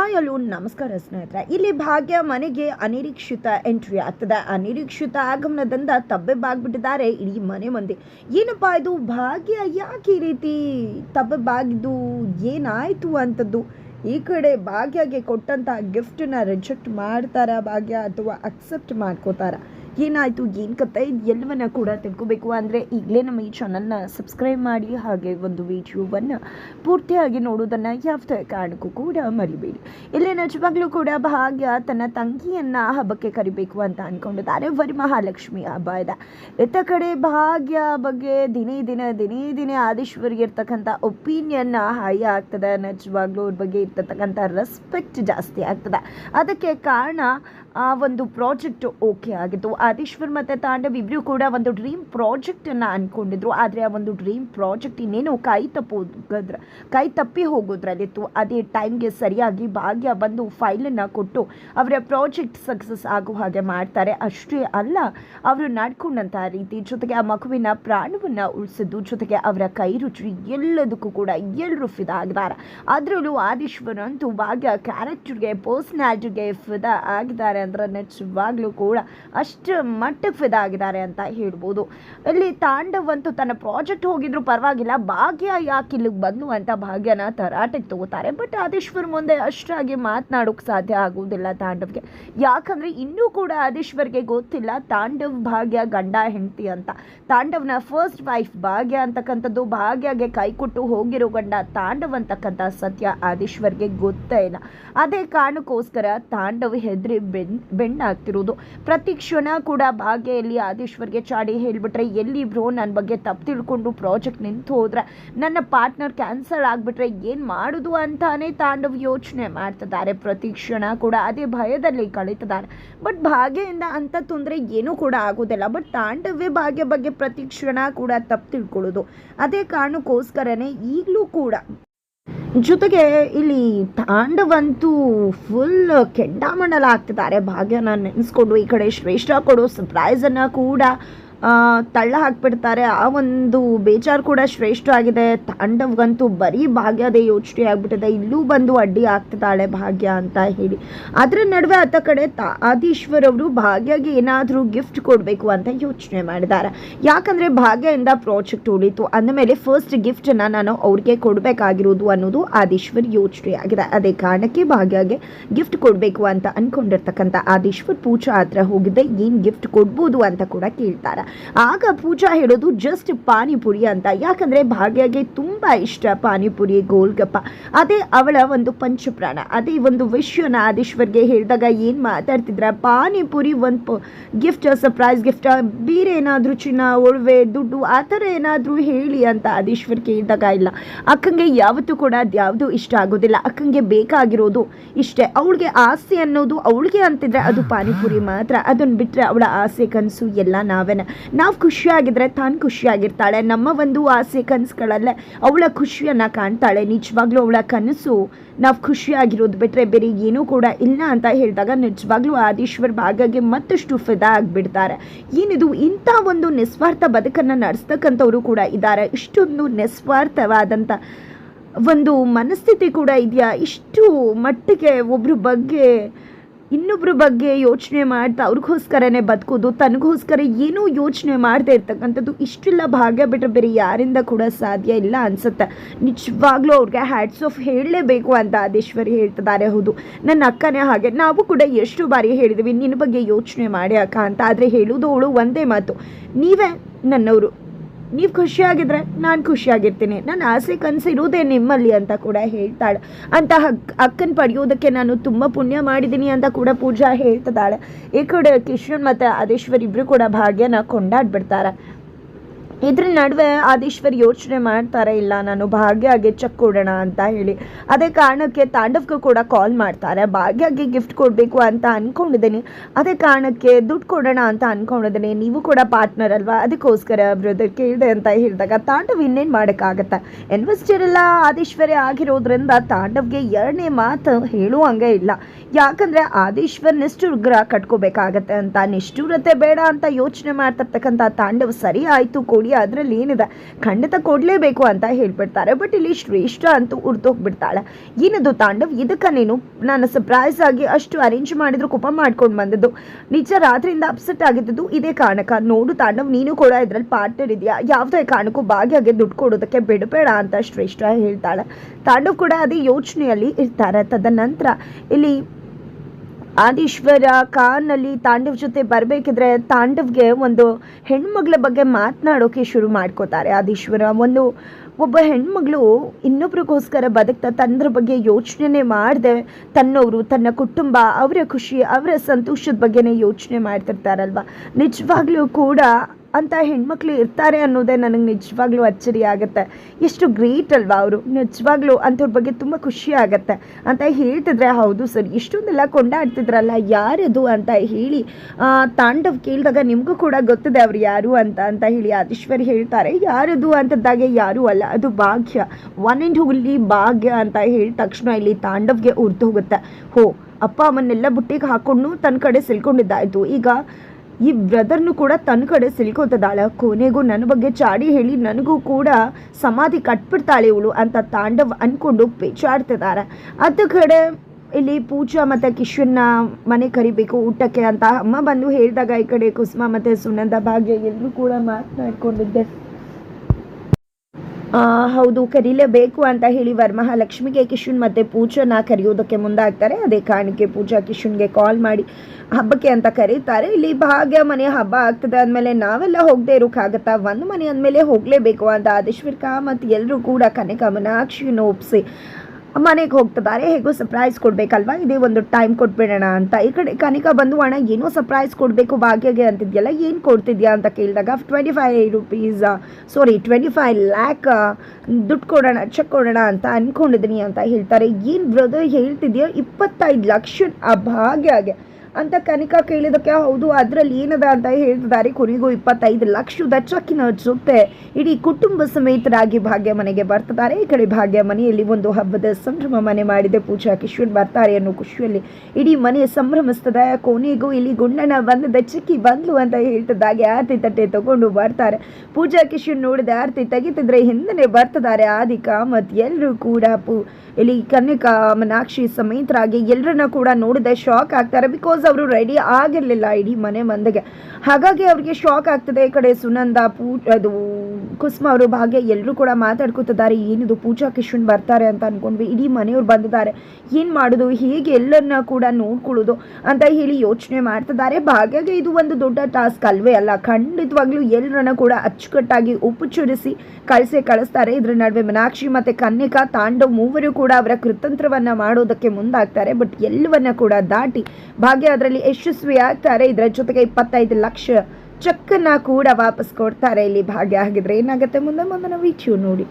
Hi ಅಲ್ಲೂ ನಮಸ್ಕಾರ ಸ್ನೇಹಿತರೆ. ಇಲ್ಲಿ ಭಾಗ್ಯ ಮನೆಗೆ ಅನಿರೀಕ್ಷಿತ ಎಂಟ್ರಿ ಆಗ್ತದೆ. ಅನಿರೀಕ್ಷಿತ ಆಗಮನದಿಂದ ತಬ್ಬೆಬ್ಬಾಗ್ಬಿಟ್ಟಿದ್ದಾರೆ ಇಡೀ ಮನೆ ಮಂದಿ. ಏನಪ್ಪಾ ಇದು? ಭಾಗ್ಯ ಯಾಕೆ ಈ ರೀತಿ ತಬ್ಬೆಬ್ಬಾಗಿದ್ದು ಏನಾಯಿತು ಅಂತದ್ದು? ಈ ಕಡೆ ಭಾಗ್ಯಗೆ ಕೊಟ್ಟಂತ ಗಿಫ್ಟನ್ನ ರಿಜೆಕ್ಟ್ ಮಾಡ್ತಾರ ಭಾಗ್ಯ ಅಥವಾ ಅಕ್ಸೆಪ್ಟ್ ಮಾಡ್ಕೋತಾರ? ಏನಾಯ್ತು, ಏನು ಕತೆ, ಎಲ್ಲವನ್ನ ಕೂಡ ತಿಳ್ಕೊಬೇಕು. ಅಂದರೆ ಈಗಲೇ ನಮ್ಮ ಈ ಚಾನಲ್ನ ಸಬ್ಸ್ಕ್ರೈಬ್ ಮಾಡಿ, ಹಾಗೆ ಒಂದು ವಿಡಿಯೋವನ್ನು ಪೂರ್ತಿಯಾಗಿ ನೋಡೋದನ್ನು ಯಾವುದೇ ಕಾರಣಕ್ಕೂ ಕೂಡ ಮರಿಬೇಡಿ. ಇಲ್ಲಿ ನಿಜವಾಗ್ಲೂ ಕೂಡ ಭಾಗ್ಯ ತನ್ನ ತಂಗಿಯನ್ನು ಹಬ್ಬಕ್ಕೆ ಕರಿಬೇಕು ಅಂತ ಅಂದ್ಕೊಂಡಿದ್ದಾರೆ ವರಮಹಾಲಕ್ಷ್ಮಿ ಹಬ್ಬ ಇದೆ. ಇತ್ತ ಕಡೆ ಭಾಗ್ಯ ಬಗ್ಗೆ ದಿನೇ ದಿನ, ದಿನೇ ದಿನೇ ಆದೀಶ್ವರಿಗೆ ಇರ್ತಕ್ಕಂಥ ಒಪಿನಿಯನ್ ಹೈ ಆಗ್ತದೆ. ನಿಜವಾಗ್ಲೂ ಅವ್ರ ಬಗ್ಗೆ ಇರ್ತಕ್ಕಂಥ ರೆಸ್ಪೆಕ್ಟ್ ಜಾಸ್ತಿ ಆಗ್ತದೆ. ಅದಕ್ಕೆ ಕಾರಣ, ಆ ಒಂದು ಪ್ರಾಜೆಕ್ಟ್ ಓಕೆ ಆಗಿತ್ತು. ಆದೀಶ್ವರ್ ಮತ್ತು ತಾಂಡವ್ ಇಬ್ಬರು ಕೂಡ ಒಂದು ಡ್ರೀಮ್ ಪ್ರಾಜೆಕ್ಟನ್ನು ಅಂದ್ಕೊಂಡಿದ್ರು ಆದರೆ ಆ ಒಂದು ಡ್ರೀಮ್ ಪ್ರಾಜೆಕ್ಟ್ ಇನ್ನೇನು ಕೈ ತಪ್ಪೋದ್ರ ಕೈ ತಪ್ಪಿ ಹೋಗೋದ್ರಲ್ಲಿತ್ತು. ಅದೇ ಟೈಮ್ಗೆ ಸರಿಯಾಗಿ ಭಾಗ್ಯ ಬಂದು ಫೈಲನ್ನು ಕೊಟ್ಟು ಅವರ ಪ್ರಾಜೆಕ್ಟ್ ಸಕ್ಸಸ್ ಆಗೋ ಹಾಗೆ ಮಾಡ್ತಾರೆ. ಅಷ್ಟೇ ಅಲ್ಲ, ಅವರು ನಡ್ಕೊಂಡಂಥ ರೀತಿ ಜೊತೆಗೆ ಆ ಮಗುವಿನ ಪ್ರಾಣವನ್ನು ಉಳಿಸಿದ್ದು, ಜೊತೆಗೆ ಅವರ ಕೈ ರುಚಿ ಎಲ್ಲದಕ್ಕೂ ಕೂಡ ಎಲ್ಲರೂ ಫಿದಾ ಆಗಿದ್ದಾರೆ ಅದರಲ್ಲೂ ಆದೀಶ್ವರ್ ಅಂತೂ ಭಾಗ್ಯ ಕ್ಯಾರೆಕ್ಟರ್ಗೆ ಪರ್ಸ್ನಾಲಿಟಿಗೆ ಫಿದಾ ಆಗಿದ್ದಾರೆ ಅಂದ್ರೆ ನಿಜವಾಗ್ಲೂ ಕೂಡ ಅಷ್ಟು ಮಟ್ಟಕ್ಕೆ ಫಿದ ಆಗಿದ್ದಾರೆ ಅಂತ ಹೇಳ್ಬೋದು. ಇಲ್ಲಿ ತಾಂಡವ್ ಅಂತೂ ತನ್ನ ಪ್ರಾಜೆಕ್ಟ್ ಹೋಗಿದ್ರು ಪರವಾಗಿಲ್ಲ, ಭಾಗ್ಯ ಯಾಕೆ ಇಲ್ಲಿಗೆ ಬಂದು ಅಂತ ಭಾಗ್ಯನ ತರಾಟೆಗೆ ತಗೋತಾರೆ. ಬಟ್ ಆದೀಶ್ವರ್ ಮುಂದೆ ಅಷ್ಟಾಗಿ ಮಾತನಾಡೋಕೆ ಸಾಧ್ಯ ಆಗುವುದಿಲ್ಲ ತಾಂಡವ್ಗೆ. ಯಾಕಂದ್ರೆ ಇನ್ನೂ ಕೂಡ ಆದೀಶ್ವರ್ಗೆ ಗೊತ್ತಿಲ್ಲ ತಾಂಡವ್ ಭಾಗ್ಯ ಗಂಡ ಹೆಂಡತಿ ಅಂತ. ತಾಂಡವ್ನ ಫಸ್ಟ್ ವೈಫ್ ಭಾಗ್ಯ ಅಂತಕ್ಕಂಥದ್ದು, ಭಾಗ್ಯಗೆ ಕೈ ಕೊಟ್ಟು ಹೋಗಿರೋ ಗಂಡ ತಾಂಡವ್ ಅಂತಕ್ಕಂಥ ಸತ್ಯ ಆದೇಶ್ವರ್ಗೆ ಗೊತ್ತೇ ಇಲ್ಲ. ಅದೇ ಕಾರಣಕ್ಕೋಸ್ಕರ ತಾಂಡವ್ ಹೆದರಿ ಬೆನ್, ಬೆಣ್ಣಾಗ್ತಿರೋದು. ಪ್ರತಿ ಕ್ಷಣ ಕೂಡ ಭಾಗ್ಯಲ್ಲಿ ಆದೀಶ್ವರ್ಗೆ ಚಾಡಿ ಹೇಳ್ಬಿಟ್ರೆ, ಎಲ್ಲಿ ಬ್ರೋ ನನ್ನ ಬಗ್ಗೆ ತಪ್ಪು ತಿಳ್ಕೊಂಡು ಪ್ರಾಜೆಕ್ಟ್ ನಿಂತು ಹೋದ್ರೆ ನನ್ನ ಪಾರ್ಟ್ನರ್ ಕ್ಯಾನ್ಸಲ್ ಆಗಿಬಿಟ್ರೆ ಏನು ಮಾಡೋದು ಅಂತಾನೆ ತಾಂಡವ್ ಯೋಚನೆ ಮಾಡ್ತಿದ್ದಾರೆ. ಪ್ರತಿ ಕ್ಷಣ ಕೂಡ ಅದೇ ಭಯದಲ್ಲಿ ಕಳೀತಿದ್ದಾರೆ. ಬಟ್ ಭಾಗ್ಯದಿಂದ ಅಂತ ತೊಂದರೆ ಏನೂ ಕೂಡ ಆಗೋದಿಲ್ಲ. ಬಟ್ ತಾಂಡವೇ ಭಾಗ್ಯ ಬಗ್ಗೆ ಪ್ರತಿ ಕ್ಷಣ ಕೂಡ ತಪ್ಪು ತಿಳ್ಕೊಳ್ಳೋದು. ಅದೇ ಕಾರಣಕ್ಕೋಸ್ಕರನೇ ಈಗಲೂ ಕೂಡ ಜೊತೆಗೆ ಇಲ್ಲಿ ತಾಂಡವಂತೂ ಫುಲ್ ಕೆಂಡಾಮಂಡಲ ಆಗ್ತಿದ್ದಾರೆ. ಭಾಗ್ಯನ ನೆನೆಸ್ಕೊಂಡು ಈ ಕಡೆ ಶ್ರೇಷ್ಠ ಕೊಡೋ ಸರ್ಪ್ರೈಸನ್ನು ಕೂಡ ತಳ್ಳ ಹಾಕ್ಬಿಡ್ತಾರೆ. ಆ ಒಂದು ಬೇಜಾರು ಕೂಡ ಶ್ರೇಷ್ಠ ಆಗಿದೆ. ತಾಂಡವ್ಗಂತೂ ಬರೀ ಭಾಗ್ಯದೇ ಯೋಚನೆ ಆಗ್ಬಿಟ್ಟಿದೆ. ಇಲ್ಲೂ ಬಂದು ಅಡ್ಡಿ ಆಗ್ತಿದ್ದಾಳೆ ಭಾಗ್ಯ ಅಂತ ಹೇಳಿ. ಅದರ ನಡುವೆ ಆತ ಕಡೆ ತಾ, ಆದೀಶ್ವರ್ ಭಾಗ್ಯಗೆ ಏನಾದರೂ ಗಿಫ್ಟ್ ಕೊಡಬೇಕು ಅಂತ ಯೋಚನೆ ಮಾಡಿದ್ದಾರೆ ಯಾಕಂದರೆ ಭಾಗ್ಯದಿಂದ ಪ್ರಾಜೆಕ್ಟ್ ಉಳಿತು. ಅಂದಮೇಲೆ ಫಸ್ಟ್ ಗಿಫ್ಟನ್ನು ನಾನು ಅವ್ರಿಗೆ ಕೊಡಬೇಕಾಗಿರೋದು ಅನ್ನೋದು ಆದೀಶ್ವರ್ ಯೋಚನೆ ಆಗಿದೆ. ಅದೇ ಕಾರಣಕ್ಕೆ ಭಾಗ್ಯಗೆ ಗಿಫ್ಟ್ ಕೊಡಬೇಕು ಅಂತ ಅಂದ್ಕೊಂಡಿರ್ತಕ್ಕಂಥ ಆದೀಶ್ವರ್ ಪೂಜಾ ಹತ್ರ ಹೋಗಿದ್ದೆ. ಏನು ಗಿಫ್ಟ್ ಕೊಡ್ಬೋದು ಅಂತ ಕೂಡ ಕೇಳ್ತಾರೆ. ಆಗ ಪೂಜಾ ಹೇಳೋದು ಜಸ್ಟ್ ಪಾನಿಪುರಿ ಅಂತ. ಯಾಕಂದರೆ ಭಾಗ್ಯಗೆ ತುಂಬ ಇಷ್ಟ ಪಾನಿಪುರಿ, ಗೋಲ್ಗಪ್ಪ. ಅದೇ ಅವಳ ಒಂದು ಪಂಚಪ್ರಾಣ. ಅದೇ ಒಂದು ವಿಷಯನ ಆದೀಶ್ವರ್ಗೆ ಹೇಳಿದಾಗ ಏನು ಮಾತಾಡ್ತಿದ್ರ? ಪಾನಿಪುರಿ ಒಂದು ಗಿಫ್ಟ್ ಸರ್ಪ್ರೈಸ್ ಗಿಫ್ಟ್ ಬೇರೆ ಏನಾದರೂ ಚಿನ್ನ ಒಳವೆ ದುಡ್ಡು, ಆ ಥರ ಏನಾದರೂ ಹೇಳಿ ಅಂತ ಆದೀಶ್ವರ್ ಕೇಳಿದಾಗ ಇಲ್ಲ. ಅಕ್ಕಂಗೆ ಯಾವತ್ತೂ ಕೂಡ ಅದ್ಯಾವುದು ಇಷ್ಟ ಆಗೋದಿಲ್ಲ. ಅಕ್ಕಂಗೆ ಬೇಕಾಗಿರೋದು ಇಷ್ಟೇ. ಅವಳಿಗೆ ಆಸೆ ಅನ್ನೋದು ಅವಳಿಗೆ ಅಂತಿದ್ರೆ ಅದು ಪಾನಿಪುರಿ ಮಾತ್ರ. ಅದನ್ನು ಬಿಟ್ಟರೆ ಅವಳ ಆಸೆ, ಕನಸು ಎಲ್ಲ ನಾವೇನೆ. ನಾವು ಖುಷಿಯಾಗಿದ್ರೆ ತಾನು ಖುಷಿಯಾಗಿರ್ತಾಳೆ. ನಮ್ಮ ಒಂದು ಆಸೆ ಕನಸುಗಳಲ್ಲೇ ಅವಳ ಖುಷಿಯನ್ನು ಕಾಣ್ತಾಳೆ. ನಿಜವಾಗ್ಲೂ ಅವಳ ಕನಸು ನಾವು ಖುಷಿಯಾಗಿರೋದು ಬಿಟ್ಟರೆ ಬೇರೆ ಏನೂ ಕೂಡ ಇಲ್ಲ ಅಂತ ಹೇಳಿದಾಗ ನಿಜವಾಗ್ಲೂ ಆದೀಶ್ವರ್ ಭಾಗಕ್ಕೆ ಮತ್ತಷ್ಟು ಫಿದಾ ಆಗಿಬಿಡ್ತಾರೆ. ಏನಿದು, ಇಂಥ ಒಂದು ನಿಸ್ವಾರ್ಥ ಬದುಕನ್ನು ನಡೆಸ್ತಕ್ಕಂಥವ್ರು ಕೂಡ ಇದ್ದಾರೆ ಇಷ್ಟೊಂದು ನಿಸ್ವಾರ್ಥವಾದಂಥ ಒಂದು ಮನಸ್ಥಿತಿ ಕೂಡ ಇದೆಯಾ? ಇಷ್ಟು ಮಟ್ಟಿಗೆ ಒಬ್ಬರ ಬಗ್ಗೆ ಇನ್ನೊಬ್ಬರ ಬಗ್ಗೆ ಯೋಚನೆ ಮಾಡ್ತಾ ಅವ್ರಿಗೋಸ್ಕರನೇ ಬದುಕೋದು, ತನಗೋಸ್ಕರ ಏನೂ ಯೋಚನೆ ಮಾಡದೇ ಇರ್ತಕ್ಕಂಥದ್ದು ಇಷ್ಟೆಲ್ಲ, ಭಾಗ್ಯ ಬಿಟ್ಟರೆ ಬೇರೆ ಯಾರಿಂದ ಕೂಡ ಸಾಧ್ಯ ಇಲ್ಲ ಅನ್ಸುತ್ತೆ. ನಿಜವಾಗ್ಲೂ ಅವ್ರಿಗೆ ಹ್ಯಾಟ್ಸ್ ಆಫ್ ಹೇಳಲೇಬೇಕು ಅಂತ ಆದೇಶ್ವರಿ ಹೇಳ್ತಿದ್ದಾರೆ. ಹೌದು, ನನ್ನ ಅಕ್ಕನೇ ಹಾಗೆ. ನಾವು ಕೂಡ ಎಷ್ಟು ಬಾರಿ ಹೇಳಿದ್ವಿ, ನಿನ್ನ ಬಗ್ಗೆ ಯೋಚನೆ ಮಾಡಿ ಅಕ್ಕ ಅಂತ. ಆದರೆ ಹೇಳೋದು ಅವಳು ಒಂದೇ ಮಾತು. ನೀವೇ ನನ್ನವರು. ನೀವು ಖುಷಿಯಾಗಿದ್ರೆ ನಾನು ಖುಷಿಯಾಗಿರ್ತೀನಿ. ನನ್ನ ಆಸೆ ಕನಸು ಇರೋದೇ ನಿಮ್ಮಲ್ಲಿ ಅಂತ ಕೂಡ ಹೇಳ್ತಾಳೆ. ಅಂತ ಹಕ್ ಅಕ್ಕನ ಪಡೆಯೋದಕ್ಕೆ ನಾನು ತುಂಬ ಪುಣ್ಯ ಮಾಡಿದ್ದೀನಿ ಅಂತ ಕೂಡ ಪೂಜಾ ಹೇಳ್ತಿದ್ದಾಳೆ ಈ ಕಡೆ ಕಿಶನ್ ಮತ್ತು ಆದೇಶ್ವರ್ ಇಬ್ಬರು ಕೂಡ ಭಾಗ್ಯನ ಕೊಂಡಾಡ್ಬಿಡ್ತಾರೆ. ಇದ್ರ ನಡುವೆ ಆದೀಶ್ವರ್ ಯೋಚನೆ ಮಾಡ್ತಾರೆ, ಇಲ್ಲ, ನಾನು ಭಾಗ್ಯಗೆ ಚೆಕ್ ಕೊಡೋಣ ಅಂತ ಹೇಳಿ. ಅದೇ ಕಾರಣಕ್ಕೆ ತಾಂಡವ್ಗೂ ಕೂಡ ಕಾಲ್ ಮಾಡ್ತಾರೆ. ಭಾಗ್ಯಗೆ ಗಿಫ್ಟ್ ಕೊಡಬೇಕು ಅಂತ ಅನ್ಕೊಂಡಿದ್ದೀನಿ. ಅದೇ ಕಾರಣಕ್ಕೆ ದುಡ್ಡು ಕೊಡೋಣ ಅಂತ ಅನ್ಕೊಂಡಿದ್ದೀನಿ. ನೀವು ಕೂಡ ಪಾರ್ಟ್ನರ್ ಅಲ್ವಾ? ಅದಕ್ಕೋಸ್ಕರ ಬ್ರದರ್ ಕೇಳಿದೆ ಅಂತ ಹೇಳಿದಾಗ ತಾಂಡವ್ ಇನ್ನೇನು ಮಾಡೋಕ್ಕಾಗತ್ತೆ? ಇನ್ವೆಸ್ಟರ್ ಎಲ್ಲ ಆದೀಶ್ವರಿ ಆಗಿರೋದ್ರಿಂದ ತಾಂಡವ್ಗೆ ಎರಡನೇ ಮಾತು ಹೇಳುವಂಗೆ ಇಲ್ಲ. ಯಾಕಂದರೆ ಆದೀಶ್ವರ್ ನಿಷ್ಠುರ್ಗ್ರ ಕಟ್ಕೋಬೇಕಾಗತ್ತೆ ಅಂತ, ನಿಷ್ಠುರತೆ ಬೇಡ ಅಂತ ಯೋಚನೆ ಮಾಡ್ತಿರ್ತಕ್ಕಂಥ ತಾಂಡವ್ ಸರಿ ಆಯಿತು, ಕೊಡಿ ಅದರಲ್ಲಿ ಏನಿದೆ, ಖಂಡಿತ ಕೊಡಲೇಬೇಕು ಅಂತ ಹೇಳ್ಬಿಡ್ತಾರೆ. ಬಟ್ ಇಲ್ಲಿ ಶ್ರೇಷ್ಠ ಅಂತೂ ಉರ್ತೋಗ್ಬಿಡ್ತಾಳೆ ಏನದು ತಾಂಡವ್? ಇದಕ್ಕೆ ನೀನು ನಾನು ಸರ್ಪ್ರೈಸ್ ಆಗಿ ಅಷ್ಟು ಅರೇಂಜ್ ಮಾಡಿದ್ರು, ಕೋಪ ಮಾಡ್ಕೊಂಡು ಬಂದದ್ದು. ನಿಜ ರಾತ್ರಿಯಿಂದ ಅಪ್ಸೆಟ್ ಆಗಿದ್ದು ಇದೇ ಕಾರಣಕ್ಕ. ನೋಡು ತಾಂಡವ್, ನೀನು ಕೂಡ ಇದ್ರಲ್ಲಿ ಪಾರ್ಟ್ನರ್ ಇದೆಯಾ? ಯಾವುದೇ ಕಾರಣಕ್ಕೂ ಭಾಗ್ಯಗೆ ದುಡ್ಡು ಕೊಡೋದಕ್ಕೆ ಬಿಡಬೇಡ ಅಂತ ಶ್ರೇಷ್ಠ ಹೇಳ್ತಾಳೆ. ತಾಂಡವ್ ಕೂಡ ಅದೇ ಯೋಚನೆಯಲ್ಲಿ ಇರ್ತಾರೆ. ತದನಂತರ ಇಲ್ಲಿ ಆದೀಶ್ವರ ಕಾರ್ನಲ್ಲಿ ತಾಂಡವ್ ಜೊತೆ ಬರಬೇಕಿದ್ರೆ ತಾಂಡವ್ಗೆ ಒಂದು ಹೆಣ್ಮಗಳ ಬಗ್ಗೆ ಮಾತನಾಡೋಕೆ ಶುರು ಮಾಡ್ಕೋತಾರೆ. ಆದೀಶ್ವರ ಒಂದು ಒಬ್ಬ ಹೆಣ್ಮಗಳು ಇನ್ನೊಬ್ರಿಗೋಸ್ಕರ ಬದುಕ್ತಾ ತಂದ್ರ ಬಗ್ಗೆ ಯೋಚನೆ ಮಾಡದೆ ತನ್ನವರು ತನ್ನ ಕುಟುಂಬ, ಅವರ ಖುಷಿ, ಅವರ ಸಂತೋಷದ ಬಗ್ಗೆನೇ ಯೋಚನೆ ಮಾಡ್ತಿರ್ತಾರಲ್ವ? ನಿಜವಾಗ್ಲೂ ಕೂಡ ಅಂತ ಹೆಣ್ಮಕ್ಳು ಇರ್ತಾರೆ ಅನ್ನೋದೇ ನನಗೆ ನಿಜವಾಗ್ಲೂ ಅಚ್ಚರಿ ಆಗುತ್ತೆ. ಎಷ್ಟು ಗ್ರೇಟ್ ಅಲ್ವಾ ಅವರು. ನಿಜವಾಗ್ಲೂ ಅಂಥವ್ರ ಬಗ್ಗೆ ತುಂಬ ಖುಷಿ ಆಗುತ್ತೆ. ಅಂತ ಹೇಳ್ತಿದ್ರೆ ಹೌದು ಸರ್. ಇಷ್ಟೊಂದೆಲ್ಲ ಕೊಂಡಾಡ್ತಿದ್ರಲ್ಲ ಯಾರದು ಅಂತ ಹೇಳಿ ತಾಂಡವ್ ಕೇಳಿದಾಗ ನಿಮಗೂ ಕೂಡ ಗೊತ್ತಿದೆ ಅವ್ರು ಯಾರು ಅಂತ ಅಂತ ಹೇಳಿ ಆದೀಶ್ವರಿ ಹೇಳ್ತಾರೆ. ಯಾರದು ಅಂತದ್ದಾಗೆ ಯಾರೂ ಅಲ್ಲ. ಅದು ಭಾಗ್ಯ. ಒನ್ ಆ್ಯಂಡ್ ಹುಲ್ಲಿ ಭಾಗ್ಯ ಅಂತ ಹೇಳಿದ ತಕ್ಷಣ ಇಲ್ಲಿ ತಾಂಡವ್ಗೆ ಉರ್ದು ಹೋಗುತ್ತೆ. ಹೋ, ಅಪ್ಪ ಅಮ್ಮನ್ನೆಲ್ಲ ಬುಟ್ಟಿಗೆ ಹಾಕೊಂಡು ತನ್ನ ಕಡೆ ಸಿಲ್ಕೊಂಡಿದ್ದಾಯಿತು. ಈಗ ಈ ಬ್ರದರ್ನು ಕೂಡ ತನ್ನ ಕಡೆ ಸಿಲ್ಕೋತದಾಳ. ಕೊನೆಗೂ ನನ್ನ ಬಗ್ಗೆ ಚಾಡಿ ಹೇಳಿ ನನಗೂ ಕೂಡ ಸಮಾಧಿ ಕಟ್ಬಿಡ್ತಾಳೆ ಇವಳು ಅಂತ ತಾಂಡವ್ ಅನ್ಕೊಂಡು ಪೇಚಾಡ್ತಿದ್ದಾರೆ ಅದ ಕಡೆ ಇಲ್ಲಿ ಪೂಜಾ ಮತ್ತು ಕಿಶನ್ನ ಮನೆ ಕರಿಬೇಕು ಊಟಕ್ಕೆ ಅಂತ ಅಮ್ಮ ಬಂದು ಹೇಳಿದಾಗ ಈ ಕಡೆ ಕುಸುಮ ಮತ್ತು ಸುನಂದ ಭಾಗ್ಯ ಎಲ್ಲರೂ ಕೂಡ ಮಾತನಾಡ್ಕೊಂಡಿದ್ದೆ. ಆ, ಹೌದು ಕರೀಲೇಬೇಕು ಅಂತ ಹೇಳಿ ವರಮಹಾಲಕ್ಷ್ಮಿಗೆ ಕಿಶನ್ ಮತ್ತು ಪೂಜಾನ ಕರೆಯೋದಕ್ಕೆ ಮುಂದಾಗ್ತಾರೆ. ಅದೇ ಕಾರಣಕ್ಕೆ ಪೂಜಾ ಕಿಶುನ್ಗೆ ಕಾಲ್ ಮಾಡಿ ಹಬ್ಬಕ್ಕೆ ಅಂತ ಕರೀತಾರೆ. ಇಲ್ಲಿ ಭಾಗ್ಯ ಮನೆ ಹಬ್ಬ ಆಗ್ತದೆ ಅಂದಮೇಲೆ ನಾವೆಲ್ಲ ಹೋಗದೆ ಇರೋಕ್ಕಾಗತ್ತಾ? ಒಂದು ಮನೆ ಅಂದಮೇಲೆ ಹೋಗಲೇಬೇಕು ಅಂತ ಆದಿಶ್ವಿರ್ಕ ಮತ್ತು ಎಲ್ಲರೂ ಕೂಡ ಕನಕ ಮನಾಕ್ಷಿಯನ್ನು ಒಪ್ಪಿಸಿ ಮನೆಗೆ ಹೋಗ್ತಿದ್ದಾರೆ. ಹೇಗೋ ಸರ್ಪ್ರೈಸ್ ಕೊಡಬೇಕಲ್ವಾ? ಇದೇ ಒಂದು ಟೈಮ್ ಕೊಟ್ಬಿಡೋಣ ಅಂತ. ಈ ಕಡೆ ಕನಿಕ ಬಂದು, ಅಣ್ಣ, ಏನೋ ಸರ್ಪ್ರೈಸ್ ಕೊಡಬೇಕು, ಭಾಗ್ಯಗೆ ಅಂತಿದ್ಯಲ್ಲ, ಏನು ಕೊಡ್ತಿದ್ಯಾ? ಅಂತ ಕೇಳಿದಾಗ twenty five rupees sorry twenty five lakh ದುಡ್ಡು ಕೊಡೋಣ ಚೆಕ್ ಕೊಡೋಣ ಅಂತ ಅಂದ್ಕೊಂಡಿದ್ದೀನಿ ಅಂತ ಹೇಳ್ತಾರೆ. ಏನು ಬ್ರದರ್ ಹೇಳ್ತಿದ್ಯಾ? ಇಪ್ಪತ್ತೈದು ಲಕ್ಷ ಆ ಭಾಗ್ಯಗೆ. ಅಂತ ಕನಿಕಾ ಕೇಳಿದಕ್ಕೆ, ಹೌದು, ಅದರಲ್ಲಿ ಏನದ ಅಂತ ಹೇಳ್ತಿದ್ದಾರೆ ಕೊನೆಗೂ ಇಪ್ಪತ್ತೈದು ಲಕ್ಷದ ಚಕ್ಕಿನ ಜೊತೆ ಇಡೀ ಕುಟುಂಬ ಸಮೇತರಾಗಿ ಭಾಗ್ಯ ಮನೆಗೆ ಬರ್ತಿದ್ದಾರೆ ಈ ಕಡೆ ಭಾಗ್ಯ ಮನೆಯಲ್ಲಿ ಒಂದು ಹಬ್ಬದ ಸಂಭ್ರಮ ಮನೆ ಮಾಡಿದೆ. ಪೂಜಾ ಕಿಶೋರ್ ಬರ್ತಾರೆ ಅನ್ನೋ ಖುಷಿಯಲ್ಲಿ ಇಡೀ ಮನೆಯ ಸಂಭ್ರಮಿಸ್ತದೆ ಕೊನೆಗೂ ಇಲ್ಲಿ ಗುಂಡನ ಬಂದದ ಚಕ್ಕಿ ಬಂದ್ಲು ಅಂತ ಹೇಳ್ತಿದ್ದಾಗೆ ಆರತಿ ತಟ್ಟೆ ತಗೊಂಡು ಬರ್ತಾರೆ. ಪೂಜಾ ಕಿಶೋರ್ ನೋಡಿದ ಆರತಿ ತೆಗಿತಿದ್ರೆ ಹಿಂದನೆ ಬರ್ತಿದ್ದಾರೆ ಆದಿಕಾ ಕಾಮತ್ ಎಲ್ಲರೂ ಕೂಡ. ಪೂ ಇಲ್ಲಿ ಕನ್ಯಕಾ ಮನಾಕ್ಷಿ ಸಮೇತರಾಗಿ ಎಲ್ಲರನ್ನ ಕೂಡ ನೋಡಿದೆ. ಶಾಕ್ ಆಗ್ತಾರೆ ಬಿಕಾಸ್ ಅವರು ರೆಡಿ ಆಗಿರಲಿಲ್ಲ ಇಡೀ ಮನೆ ಮಂದಿಗೆ. ಹಾಗಾಗಿ ಅವ್ರಿಗೆ ಶಾಕ್ ಆಗ್ತದೆ. ಈ ಕಡೆ ಸುನಂದ, ಪೂ, ಅದು, ಕುಸುಮ ಅವರು ಭಾಗ್ಯ ಎಲ್ಲರೂ ಕೂಡ ಮಾತಾಡ್ಕೊತಿದ್ದಾರೆ. ಏನಿದು, ಪೂಜಾ, ಕಿಶನ್ ಬರ್ತಾರೆ ಅಂತ ಅನ್ಕೊಂಡ್ವಿ. ಇಡೀ ಮನೆಯವ್ರು ಬಂದಿದ್ದಾರೆ. ಏನು ಮಾಡೋದು? ಹೇಗೆ ಎಲ್ಲರನ್ನ ಕೂಡ ನೋಡ್ಕೊಳ್ಳೋದು ಅಂತ ಹೇಳಿ ಯೋಚನೆ ಮಾಡ್ತಿದ್ದಾರೆ. ಭಾಗ್ಯಗೆ ಇದು ಒಂದು ದೊಡ್ಡ ಟಾಸ್ಕ್ ಅಲ್ವೇ ಅಲ್ಲ. ಖಂಡಿತವಾಗ್ಲೂ ಎಲ್ಲರನ್ನ ಕೂಡ ಅಚ್ಚುಕಟ್ಟಾಗಿ ಉಪಚರಿಸಿ ಕಳಿಸೇ ಕಳಿಸ್ತಾರೆ. ಇದ್ರ ನಡುವೆ ಮೀನಾಕ್ಷಿ ಮತ್ತೆ ಕನ್ಯಕ, ತಾಂಡವ್ ಮೂವರು ಕೂಡ ಅವರ ಕೃತಂತ್ರವನ್ನ ಮಾಡೋದಕ್ಕೆ ಮುಂದಾಗ್ತಾರೆ. ಬಟ್ ಎಲ್ಲವನ್ನ ಕೂಡ ದಾಟಿ ಭಾಗ್ಯ ಅದರಲ್ಲಿ ಯಶಸ್ವಿ ಆಗ್ತಾರೆ ಇದರ ಜೊತೆಗೆ ಇಪ್ಪತ್ತೈದು ಲಕ್ಷ ಚೆಕ್ಕನ್ನ ಕೂಡ ವಾಪಸ್ ಕೊಡ್ತಾರೆ. ಇಲ್ಲಿ ಭಾಗ್ಯ ಆಗಿದ್ರೆ ಏನಾಗುತ್ತೆ? ಮುಂದೆ ಮುಂದಿನ ವಿಡಿಯೋ ನೋಡಿ.